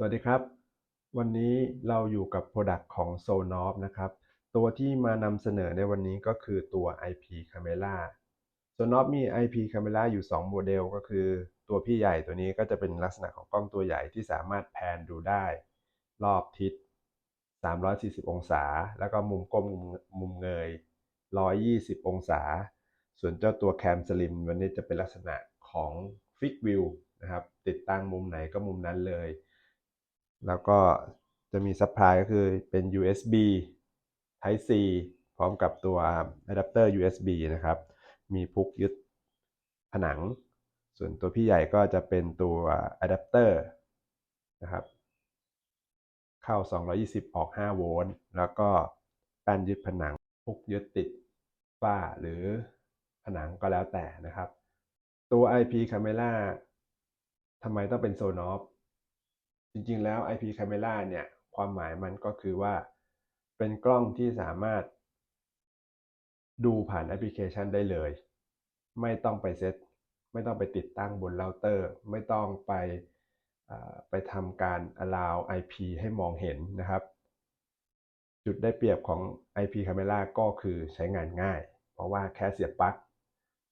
สวัสดีครับ วันนี้เราอยู่กับ Product ของ s o n o f นะครับ ตัวที่มานำเสนอในวันนี้ก็คือตัว IP Camera s o n o f มี IP Camera อยู่ 2 โมเดลก็คือ ตัวพี่ใหญ่ตัวนี้ก็จะเป็นลักษณะของกล้องตัวใหญ่ที่สามารถแพนดูได้ รอบทิศ 340 องศา แล้วก็มุมก้มมุมเงย 120 องศา ส่วนเจ้าตัว Cam Slim วันนี้จะเป็นลักษณะของ Fixed View นะครับติดตั้งมุมไหนก็มุมนั้นเลย แล้วก็จะมีซัพพลายก็คือเป็น USB Type C พร้อมกับตัวอะแดปเตอร์ USB นะครับ มีพุกยึดผนัง ส่วนตัวพี่ใหญ่ก็จะเป็นตัวอะแดปเตอร์นะครับ เข้า 220 ออก 5 โวลต์ แล้วก็แป้นยึดผนัง พุกยึดติดฝ้าหรือผนังก็แล้วแต่นะครับ ตัว IP Camera ทำไมต้องเป็น Sonoff จริงๆแล้ว IP Camera เนี่ย ความหมายมันก็คือว่า เป็นกล้องที่สามารถ ดูผ่านแอปพลิเคชันได้เลย ไม่ต้องไปเซตไม่ต้องไปติดตั้งบนเราเตอร์ ไม่ต้องไปไปทำการ allow IP ให้มองเห็นนะครับ จุดได้เปรียบของ IP Camera ก็คือใช้งานง่าย เพราะว่าแค่เสียบปลั๊ก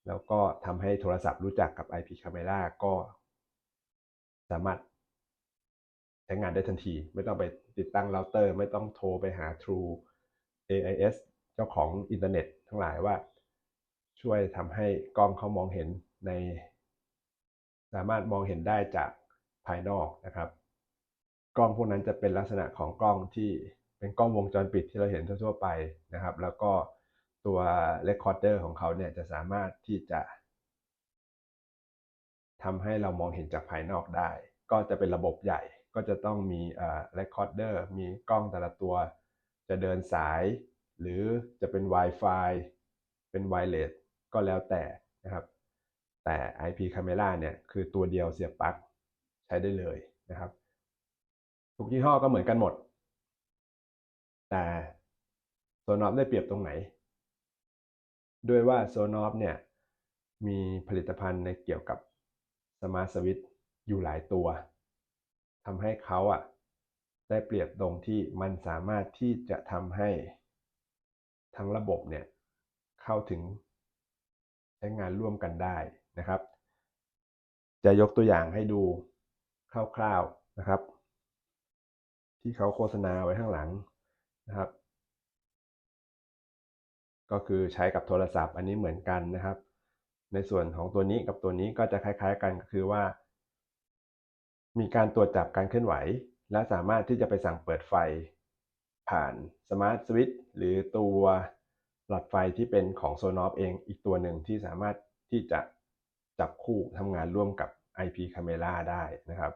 แล้วก็ทำให้โทรศัพท์รู้จักกับ IP Camera ก็สามารถ ใช้งานได้ทันที ไม่ต้องไปติดตั้งเราเตอร์ ไม่ต้องโทรไปหา True AIS เจ้าของอินเทอร์เน็ตทั้งหลายว่า ช่วยทำให้กล้องเขามองเห็นใน สามารถมองเห็นได้จากภายนอกนะครับ กล้องพวกนั้นจะเป็นลักษณะของกล้องที่เป็นกล้องวงจรปิดที่เราเห็นทั่ว ๆ ไปนะครับ แล้วก็ตัวเรคคอร์เดอร์ของเขาเนี่ยจะสามารถที่จะทำให้เรามองเห็นจากภายนอกได้ ก็จะเป็นระบบใหญ่ ก็จะต้องมีอ่าเรคคอร์เดอร์มีกล้องแต่ละตัว จะเดินสาย หรือจะเป็น Wi-Fi เป็นไวเลสก็แล้วแต่นะครับ แต่ IP Camera เนี่ยคือตัวเดียวเสียบปลั๊กใช้ได้เลยนะครับ ทุกยี่ห้อก็เหมือนกันหมด แต่ Sonoff ได้เปรียบตรงไหน ด้วยว่า Sonoff เนี่ยมีผลิตภัณฑ์ในเกี่ยวกับ Smart Switch อยู่หลายตัว ทำให้เขาอะได้เปรียบตรงที่มันสามารถที่จะทำให้ทั้งระบบเนี่ยเข้าถึงใช้งานร่วมกันได้นะครับ จะยกตัวอย่างให้ดูคร่าวๆนะครับ ที่เขาโฆษณาไว้ข้างหลังนะครับ ก็คือใช้กับโทรศัพท์อันนี้เหมือนกันนะครับ ในส่วนของตัวนี้กับตัวนี้ก็จะคล้าย ๆ กันก็คือว่า มีการตรวจจับการเคลื่อนไหว และสามารถที่จะไปสั่งเปิดไฟ ผ่านสมาร์ทสวิตช์หรือตัวหลอดไฟที่เป็นของ Sonoff เองอีกตัวหนึ่งที่สามารถที่จะจับคู่ทำงานร่วมกับ IP Camera ได้นะครับ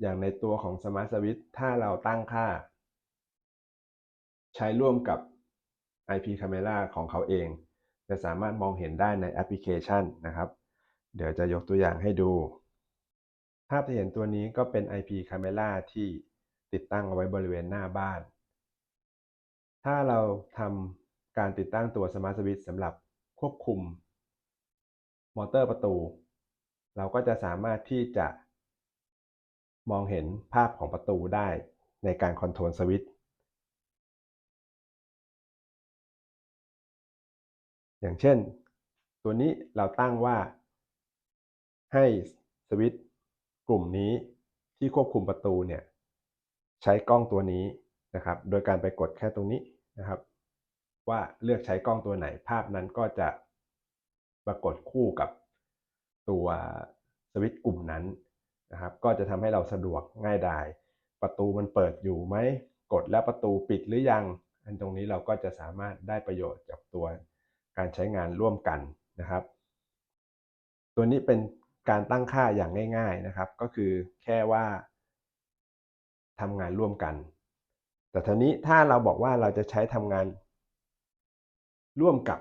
อย่างในตัวของ Smart Switch ถ้าเราตั้งค่า ใช้ร่วมกับ IP Camera ของเขาเอง จะสามารถมองเห็นได้ในแอปพลิเคชันนะครับ เดี๋ยวจะยกตัวอย่างให้ดู ภาพที่เห็นตัวนี้ก็เป็น IP Camera ที่ติดตั้งเอาไว้บริเวณหน้าบ้าน ถ้าเราทำการติดตั้งตัว Smart Switch สำหรับควบคุม มอเตอร์ประตู เราก็จะสามารถที่จะมองเห็นภาพของประตูได้ในการคอนโทรลสวิตช์อย่างเช่น ตัวนี้เราตั้งว่าให้สวิตช์ กลุ่มนี้ที่ควบคุมประตูเนี่ยใช้กล้องตัวนี้นะครับ โดยการไปกดแค่ตรงนี้นะครับ ว่าเลือกใช้กล้องตัวไหน ภาพนั้นก็จะปรากฏคู่กับตัวสวิตช์กลุ่มนั้นนะครับ ก็จะทำให้เราสะดวกง่ายดาย ประตูมันเปิดอยู่ไหมกดแล้วประตูปิดหรือยัง อันตรงนี้เราก็จะสามารถได้ประโยชน์จากตัวการใช้งานร่วมกันนะครับ ตัวนี้เป็น การตั้งค่าอย่างง่าย ๆนะครับ ก็คือแค่ว่าทำงานร่วมกัน แต่ทีนี้ถ้าเราบอกว่าเราจะใช้ทำงานร่วมกับ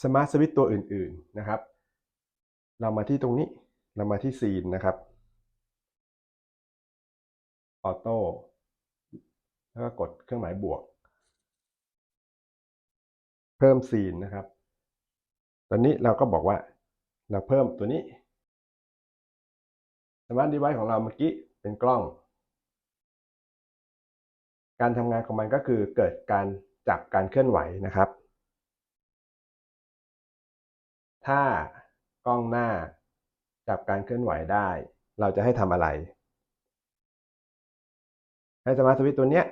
Smart Switch ตัวอื่น ๆนะครับ เรามาที่ตรงนี้เรามาที่ซีนนะครับออโต้แล้วก็กดเครื่องหมายบวก เพิ่มซีนนะครับ ตอนนี้เราก็บอกว่าเราเพิ่มตัวนี้สมาร์ทดีไวซ์ของเราเมื่อกี้เป็นกล้อง การทำงานของมันก็คือเกิดการจับการเคลื่อนไหวนะครับ ถ้ากล้องหน้าจับการเคลื่อนไหวได้ เราจะให้ทำอะไร ให้สมาร์ทสวิตตัวเนี้ย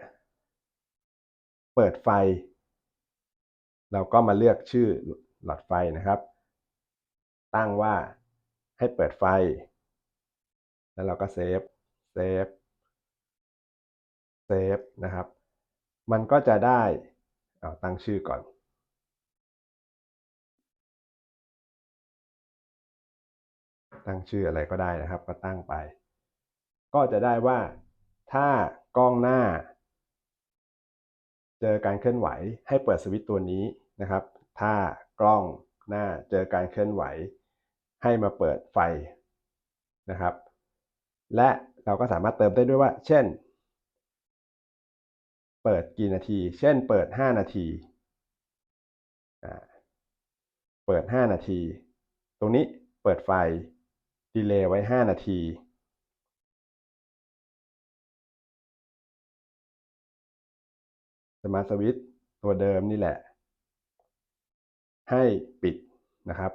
เปิดไฟ เราก็มาเลือกชื่อ หลอดไฟนะครับ ตั้งว่าให้เปิดไฟ แล้วเราก็เซฟเซฟเซฟนะครับ มันก็จะได้เอาตั้งชื่อก่อน ตั้งชื่ออะไรก็ได้นะครับ ก็ตั้งไป ก็จะได้ว่าถ้ากล้องหน้า เจอการเคลื่อนไหวให้เปิดสวิตช์ตัวนี้นะครับ ถ้า กล้องหน้าเจอการเคลื่อนไหว ให้มาเปิดไฟนะครับ และเราก็สามารถเติมได้ด้วยว่า เช่น เปิดกี่นาที เช่น เปิด 5 นาทีเปิด 5 นาที ตรงนี้เปิดไฟดีเลย์ไว้ 5 นาที สมาร์ทสวิตตัวเดิมนี่แหละ ให้ปิดนะครับ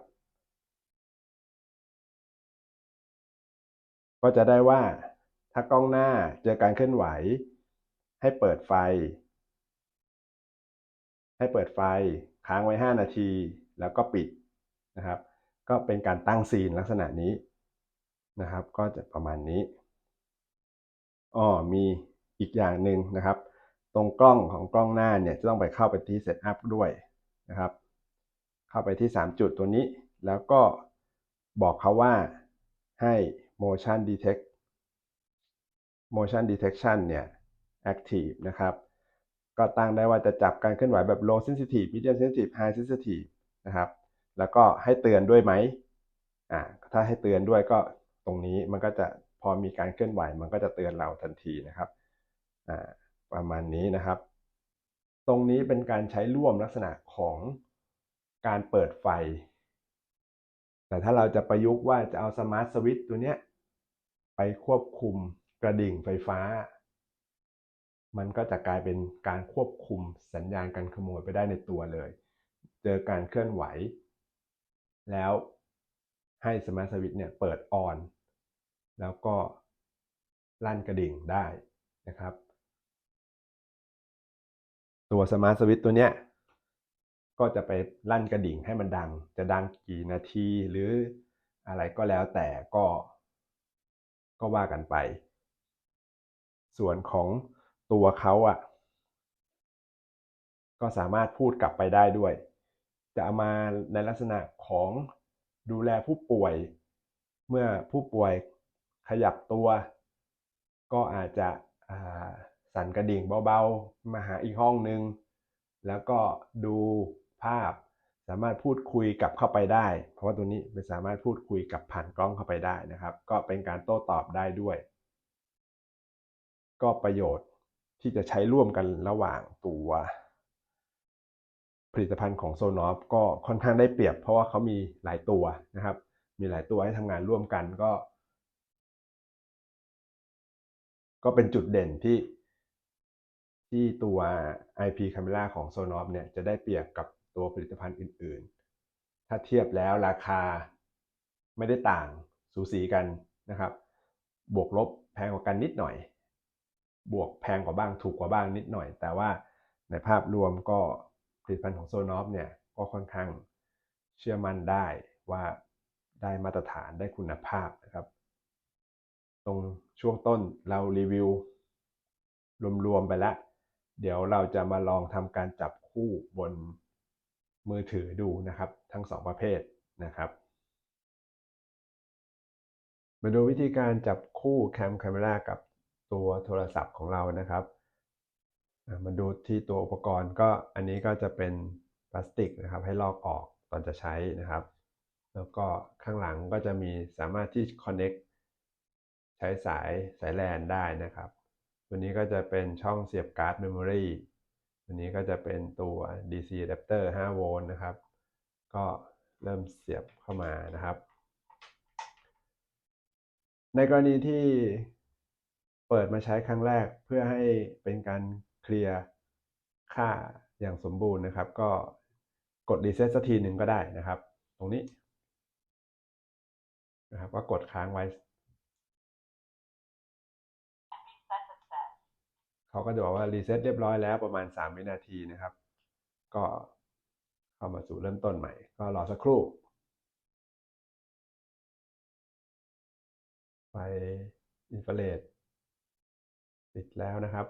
ก็จะได้ว่าถ้ากล้องหน้าเจอการเคลื่อนไหว ให้เปิดไฟ ให้เปิดไฟค้างไว้ 5 นาที แล้วก็ปิดนะครับ ก็เป็นการตั้งซีนลักษณะนี้นะครับ ก็จะประมาณนี้อ๋อมีอีกอย่างหนึ่งนะครับ ตรงกล้องของกล้องหน้าเนี่ยจะต้องไปเข้าไปที่ Setup ด้วยนะครับ เข้าไปที่ 3 จุดตัวนี้ แล้วก็บอกเขาว่าให้ motion detect motion detection เนี่ย active นะครับ ก็ตั้งได้ว่าจะจับการเคลื่อนไหวแบบ low sensitive medium sensitive high sensitive นะครับ แล้วก็ให้เตือนด้วยไหมอ่าถ้าให้เตือนด้วยก็ตรงนี้มันก็จะพอมีการเคลื่อนไหวมันก็จะเตือนเราทันทีนะครับอ่าประมาณนี้นะครับ ตรงนี้เป็นการใช้ร่วมลักษณะของ การเปิดไฟ แต่ถ้าเราจะประยุกต์ว่าจะเอาสมาร์ทสวิตช์ตัวเนี้ยไปควบคุมกระดิ่งไฟฟ้า มันก็จะกลายเป็นการควบคุมสัญญาณการขโมยไปได้ในตัวเลย เจอการเคลื่อนไหว แล้วให้สมาร์ทสวิตช์เนี่ยเปิดออน แล้วก็ลั่นกระดิ่งได้นะครับ ตัวสมาร์ทสวิตช์ตัวเนี้ย ก็จะไปลั่นกระดิ่งให้มันดัง จะดังกี่นาทีหรืออะไรก็แล้วแต่ก็ก็ว่ากันไป ส่วนของตัวเขาอะ ก็สามารถพูดกลับไปได้ด้วย จะเอามาในลักษณะของดูแลผู้ป่วย เมื่อผู้ป่วยขยับตัว ก็อาจจะสั่นกระดิ่งเบาๆ มาหาอีกห้องนึง แล้วก็ดู ภาพ สามารถพูดคุยกับเข้าไปได้ เพราะว่าตัวนี้เป็นสามารถพูดคุยกับผ่านกล้องเข้าไปได้นะครับ ก็เป็นการโต้ตอบได้ด้วย ก็ประโยชน์ที่จะใช้ร่วมกันระหว่างตัวผลิตภัณฑ์ของโซนอฟก็ค่อนข้างได้เปรียบ เพราะว่าเขามีหลายตัวนะครับ มีหลายตัวให้ทำงานร่วมกันก็ ก็เป็นจุดเด่นที่ที่ตัว IP Camera ของ Sonos เนี่ยจะได้เปรียบกับ ตัวผลิตภัณฑ์อื่น ๆ ถ้าเทียบแล้วราคาไม่ได้ต่างสูสีกันนะครับ บวกลบแพงกว่ากันนิดหน่อย บวกแพงกว่าบ้างถูกกว่าบ้างนิดหน่อย แต่ว่าในภาพรวมก็ผลิตภัณฑ์ของ Sonos เนี่ยก็ค่อนข้างเชื่อมั่นได้ว่าได้มาตรฐานได้คุณภาพนะครับ ตรงช่วงต้นเรารีวิว รวมๆไปแล้ว เดี๋ยวเราจะมาลองทำการจับคู่บน มือถือดูนะครับทั้งสองประเภทนะครับ มาดูวิธีการจับคู่แคมค a มรากับตัวโทรศัพท์ของเรานะครับมาดูที่ตัวอุปกรณ์ก็อันนี้ก็จะเป็นพลาสติกนะครับ ให้ลอกออกตอนจะใช้นะครับ แล้วก็ข้างหลังก็จะมีสามารถที่ connect ใช้สายสายแลนได้นะครับ ตัวนี้ก็จะเป็นช่องเสียบการ์ดเมมโมรี ตัวนี้ก็จะเป็นตัว DC adapter 5 โวลต์นะครับ ก็เริ่มเสียบเข้ามานะครับ ในกรณีที่เปิดมาใช้ครั้งแรกเพื่อให้เป็นการเคลียร์ค่าอย่างสมบูรณ์นะครับ ก็กดรีเซ็ตสักทีหนึ่งก็ได้นะครับ ตรงนี้นะครับก็กดค้างไว้ Reset success. เขาก็จะบอกว่ารีเซ็ตเรียบร้อยแล้วประมาณ 3 วินาทีนะครับ ก็เข้ามาสู่เริ่มต้นใหม่ ก็รอสักครู่ ไฟอินฟราเรดติดแล้วนะครับ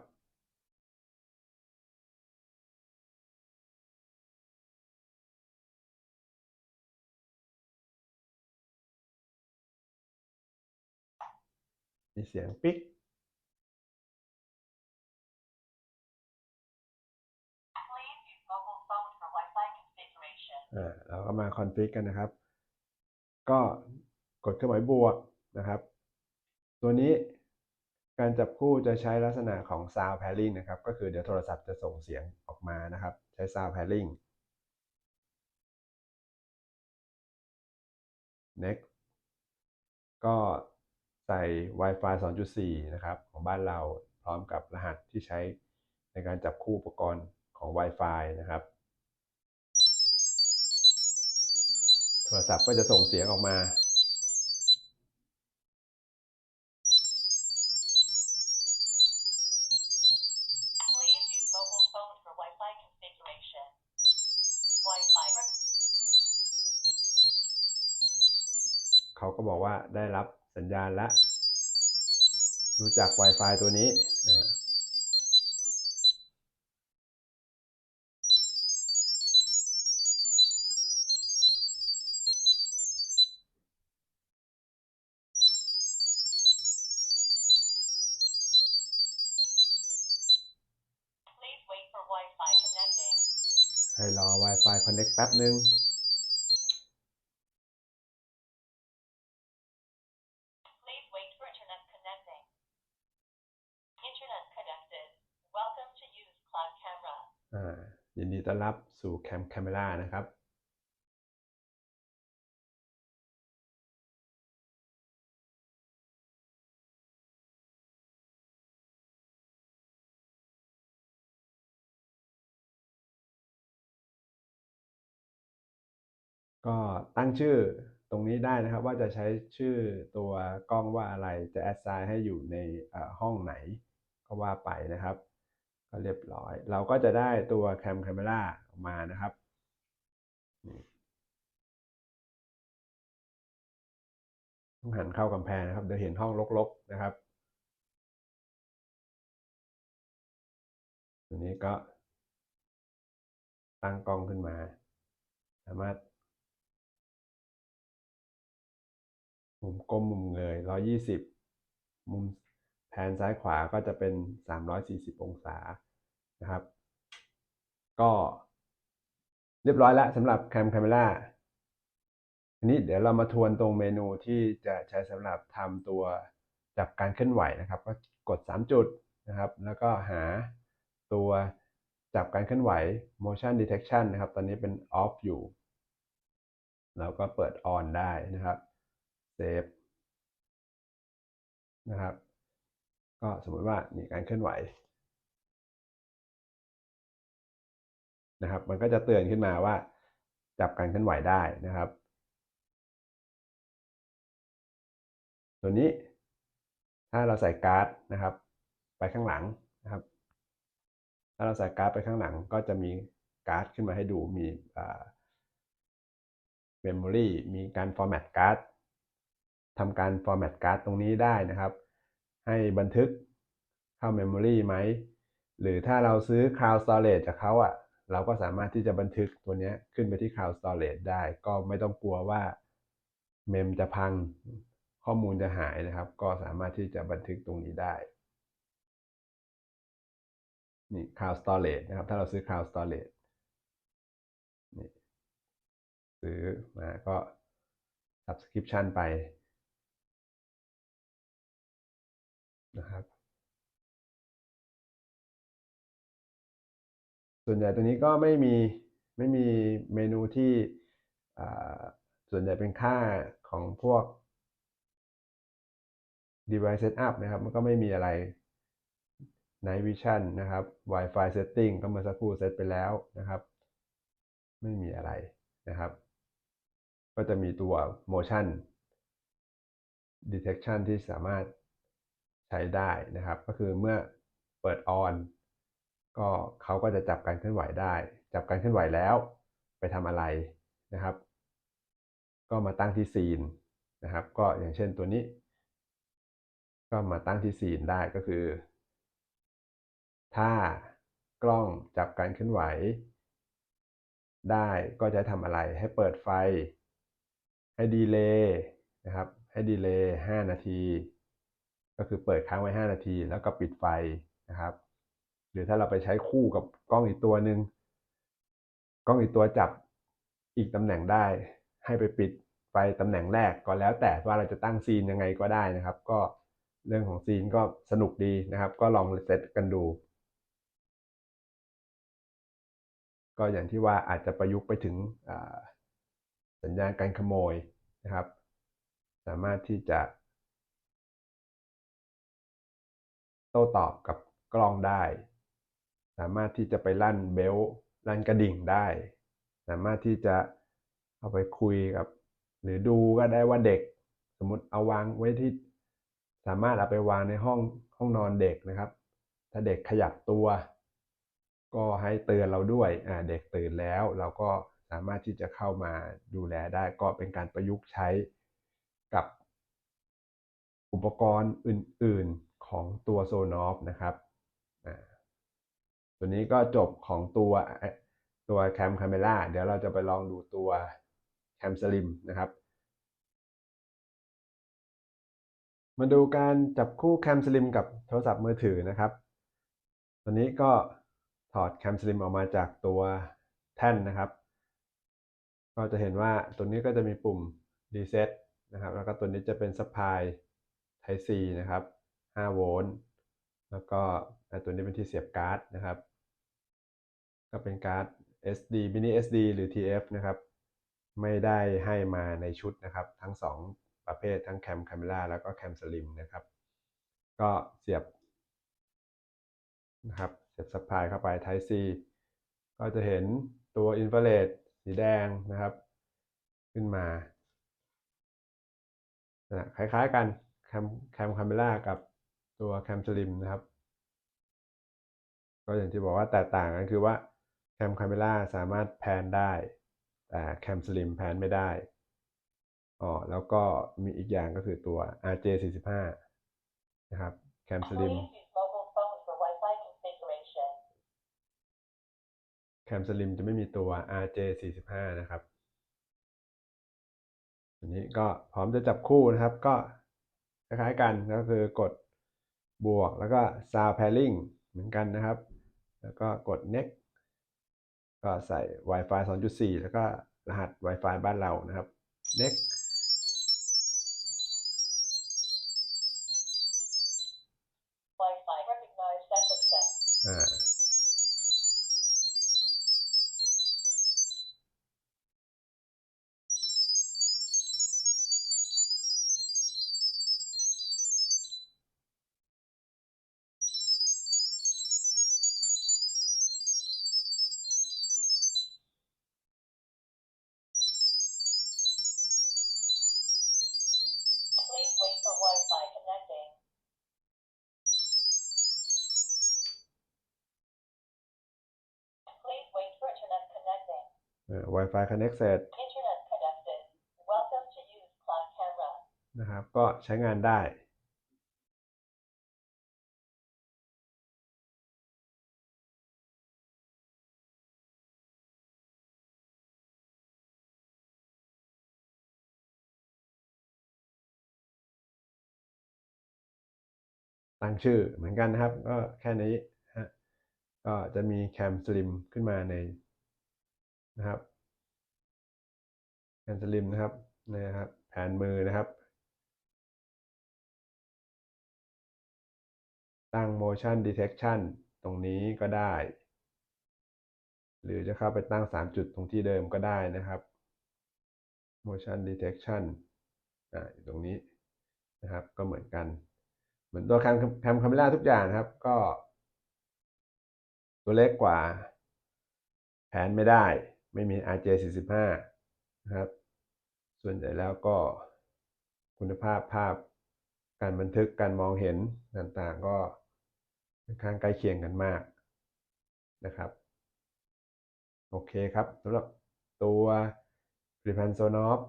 มีเสียงปิ๊ก อ่าเราก็มาคอนฟิกกันนะครับ ก็กดเครื่องหมายบวกนะครับ ตัวนี้การจับคู่จะใช้ลักษณะของ sound pairing นะครับ ก็คือเดี๋ยวโทรศัพท์จะส่งเสียงออกมานะครับ ใช้ sound pairing next ก็ใส่ Wi-Fi 2.4 นะครับ ของบ้านเราพร้อมกับรหัสที่ใช้ในการจับคู่อุปกรณ์ของ Wi-Fi นะครับ โทรศัพท์ก็จะส่งเสียงออกมา เขาก็บอกว่าได้รับสัญญาณแล้ว รู้จัก Wi-Fi ตัวนี้ ให้รอ Wi-Fi Connect แป๊บนึง Please wait for internet connecting. Internet connected. Welcome to use cloud camera. อ่ายินดีต้อนรับสู่แคม Camera นะครับ ก็ตั้งชื่อตรงนี้ได้นะครับ ว่าจะใช้ชื่อตัวกล้องว่าอะไรจะ assign ให้อยู่ในห้องไหนก็ว่าไปนะครับ ก็เรียบร้อย เราก็จะได้ตัวแคม Camera ออกมานะครับต้องหันเข้ากำแพงนะครับเดี๋ยวเห็นห้องรกๆนะครับตัวนี้ก็ตั้งกล้องขึ้นมา สามารถ มุมก้มมุมเงย 120 มุมแผนซ้ายขวาก็จะเป็น 340 องศานะครับ ก็เรียบร้อยแล้วสำหรับ Cam Camera ทีนี้เดี๋ยวเรามาทวนตรงเมนูที่จะใช้สำหรับทำตัวจับการเคลื่อนไหวนะครับ ก็กด 3 จุดนะครับ แล้วก็หาตัวจับการเคลื่อนไหว motion detection นะครับ ตอนนี้เป็น off อยู่ แล้วก็เปิด on ได้นะครับ save นะครับ ก็สมมติว่ามีการเคลื่อนไหวนะครับ มันก็จะเตือนขึ้นมาว่า จับการเคลื่อนไหวได้นะครับ ตัวนี้ถ้าเราใส่การ์ดนะครับ ไปข้างหลังนะครับ ถ้าเราใส่การ์ดไปข้างหลังก็จะมีการ์ดขึ้นมาให้ดูมีเมมโมรีมีการ format การ์ด ทำการ format การ์ดตรงนี้ได้นะครับ ให้บันทึกเข้า memory ไหม หรือถ้าเราซื้อ cloud storage จากเขาอะ เราก็สามารถที่จะบันทึกตัวนี้ขึ้นไปที่ cloud storage ได้ ก็ไม่ต้องกลัวว่าเมมจะพังข้อมูลจะหายนะครับ ก็สามารถที่จะบันทึกตรงนี้ได้ นี่ cloud storage นะครับ ถ้าเราซื้อ cloud storage นี่ซื้อมาก็ subscription ไป นะครับ ส่วนใหญ่ตัวนี้ก็ไม่มีไม่มีเมนูที่ส่วนใหญ่เป็นค่าของพวก device setup นะครับ มันก็ไม่มีอะไร night vision นะครับ Wi-Fi setting ก็เมื่อสักครู่เซตไปแล้วนะครับ ไม่มีอะไรนะครับ ก็จะมีตัว motion detection ที่สามารถ ใช้ได้นะครับ ก็คือเมื่อเปิด on ก็เขาก็จะจับการเคลื่อนไหวได้ จับการเคลื่อนไหวแล้วไปทำอะไรนะครับ ก็มาตั้งที่ซีนนะครับ ก็อย่างเช่นตัวนี้ ก็มาตั้งที่ซีนได้ก็คือ ถ้ากล้องจับการเคลื่อนไหว ได้ก็จะทำอะไรให้เปิดไฟ ให้ดีเลย์นะครับ ให้ดีเลย์5นาที ก็คือเปิดค้างไว้ 5 นาที แล้วก็ปิดไฟนะครับ หรือถ้าเราไปใช้คู่กับกล้องอีกตัวหนึ่งกล้องอีกตัวจับอีกตำแหน่งได้ ให้ไปปิดไฟตำแหน่งแรกก็แล้วแต่ว่าเราจะตั้งซีนยังไงก็ได้นะครับ ก็เรื่องของซีนก็สนุกดีนะครับ ก็ลองเซตกันดู ก็อย่างที่ว่าอาจจะประยุกต์ไปถึงสัญญาณการขโมยนะครับ สามารถที่จะ โต้ตอบกับกล้องได้ สามารถที่จะไปลั่นเบลต์ลั่นกระดิ่งได้ สามารถที่จะเอาไปคุยกับ หรือดูก็ได้ว่าเด็ก สมมติเอาวางไว้ที่ สามารถเอาไปวางในห้องห้องนอนเด็กนะครับ ถ้าเด็กขยับตัว ก็ให้เตือนเราด้วยอ่าเด็กตื่นแล้วเราก็สามารถที่จะเข้ามาดูแลได้ก็เป็นการประยุกต์ใช้กับอุปกรณ์อื่น ๆ ของตัว Sonoff นะครับตัวนี้ก็จบของตัวตัว Cam Camera เดี๋ยวเราจะไปลองดูตัว Cam Slim นะครับ มาดูการจับคู่ Cam Slim กับโทรศัพท์มือถือนะครับตัวนี้ก็ถอด Cam Slim ออกมาจากตัวแท่นนะครับ ก็จะเห็นว่าตัวนี้ก็จะมีปุ่ม reset นะครับ แล้วก็ตัวนี้จะเป็น supply Type C นะครับ 5 โวลต์ แล้วก็ตัวนี้เป็นที่เสียบการ์ดนะครับ ก็เป็นการ์ด SD mini SD หรือ TF นะครับ ไม่ได้ให้มาในชุดนะครับ ทั้ง 2 ประเภททั้ง Cam Camera แล้วก็ Cam Slim นะครับ ก็เสียบนะครับเสียบ supply เข้าไป Type C ก็จะเห็นตัวอินฟราเรดสีแดงนะครับ ขึ้นมาคล้ายๆกันแคมแคมคาเมล่ากับ ตัวแคมสลิมนะครับ ก็อย่างที่บอกว่าแตกต่างกันคือว่าแคมคาเมล่าสามารถแพนได้ แต่แคมสลิมแพนไม่ได้อ๋อแล้วก็มีอีกอย่างก็คือตัว RJ45 นะครับแคมสลิม Please use mobile phone for Wi-Fi configuration. แคมสลิมจะไม่มีตัว RJ45 นะครับอันนี้ก็พร้อมจะจับคู่นะครับ ก็คล้ายๆกันก็คือกด บวกแล้วก็ sound pairing เหมือนกันนะครับ แล้วก็กด next ก็ใส่ Wi-Fi 2.4 แล้วก็รหัส Wi-Fi บ้านเรานะครับ next Wi-Fi connect เสร็จ Internet connected. Welcome to use cloud camera. นะครับ ก็ใช้งานได้ตั้งชื่อเหมือนกันนะครับ ก็แค่นี้ฮะก็จะมีแคมสลิมขึ้นมาใน นะครับแคมสลิมนะครับนะครับแผนมือนะครับ ตั้ง motion detection ตรงนี้ก็ได้ หรือจะเข้าไปตั้ง 3 จุดตรงที่เดิมก็ได้นะครับ motion detection อ่าอยู่ตรงนี้นะครับ ก็เหมือนกัน เหมือนตัวแคมแคมคาเมล่าทุกอย่างนะครับ ก็ ตัวเล็กกว่า แผนไม่ได้ ไม่มี RJ45 นะครับ ส่วนใหญ่แล้วก็คุณภาพภาพการบันทึกการมองเห็นต่างๆ ก็ค่อนข้างใกล้เคียงกันมากนะครับ โอเคครับสำหรับตัวผลิตภัณฑ์โซนอฟ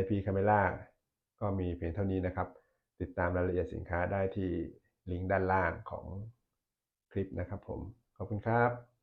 IP Camera ก็มีเพียงเท่านี้นะครับ ติดตามรายละเอียดสินค้าได้ที่ลิงก์ด้านล่างของคลิปนะครับผม ขอบคุณครับ